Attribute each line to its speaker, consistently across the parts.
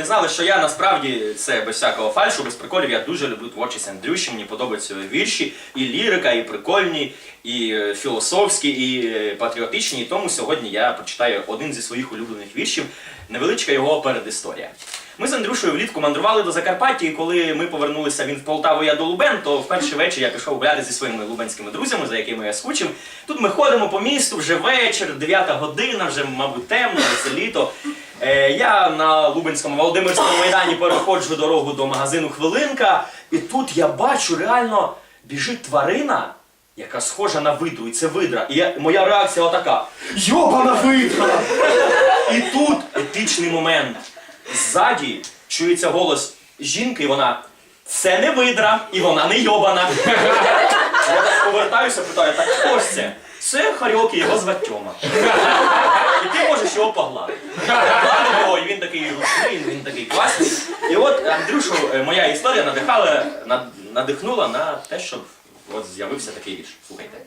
Speaker 1: не знали, що я насправді це без всякого фальшу, без приколів. Я дуже люблю творчість Андрюші. Мені подобаються вірші, і лірика, і прикольні, і е, філософські, і е, патріотичні. І тому сьогодні я прочитаю один зі своїх улюблених віршів, невеличка його передісторія. Ми з Андрюшею влітку мандрували до Закарпаття, і коли ми повернулися він в Полтаву, я до Лубен, то в перший вечір я пішов гуляти зі своїми лубенськими друзями, за якими я скучив. Тут ми ходимо по місту, вже вечір, 9 година, вже, мабуть, темно, це літо. Е, я на Лубенському Володимирському майдані переходжу дорогу до магазину Хвилинка, і тут я бачу реально біжить тварина. Яка схожа на видру, і це видра. І я, моя реакція отака: Йобана видра! І тут етичний момент. Ззаді чується голос жінки, і вона це не видра, і вона не йобана. Я так повертаюся, питаю, так хто ж це? Харьок і його звать Тьома. І ти можеш його погладити. І він такий ручний, він такий класний. І от Андрюшу, е, моя історія надихала, над- надихнула на те, щоб от з'явився такий вірш. Слухайте.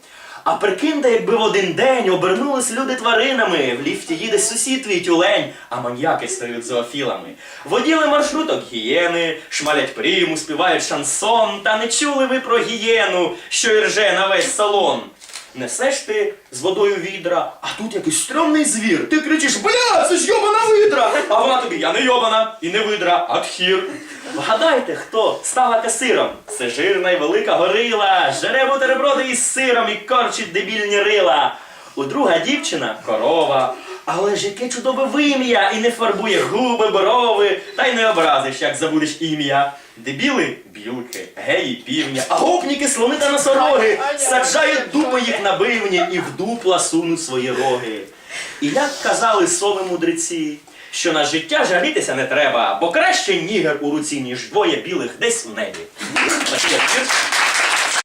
Speaker 1: А прикиньте, якби в один день обернулись люди тваринами, в ліфті їде сусід твій тюлень, а маньяки стають зоофілами. Воділи маршруток гієни, шмалять приму, співають шансон, та не чули ви про гієну, що й рже на весь салон. Несеш ти з водою відра, а тут якийсь стрьомний звір. Ти кричиш, бля, це ж йобана видра! А вона тобі, я не йобана і не видра, а тхір. Вгадайте, хто стала касиром? Це жирна й велика горила, жере бутерброди із сиром і корчить дебільні рила. У друга дівчина корова. Але ж яке чудове вим'я і не фарбує губи, брови, та й не образиш, як забудеш ім'я. Дебіли білки, геї півня, а гопніки слони та носороги саджають дупи їх на бивні і в дупла сунуть свої роги. І як казали сови мудреці, що на життя жалітися не треба, бо краще нігер у руці, ніж двоє білих десь в небі.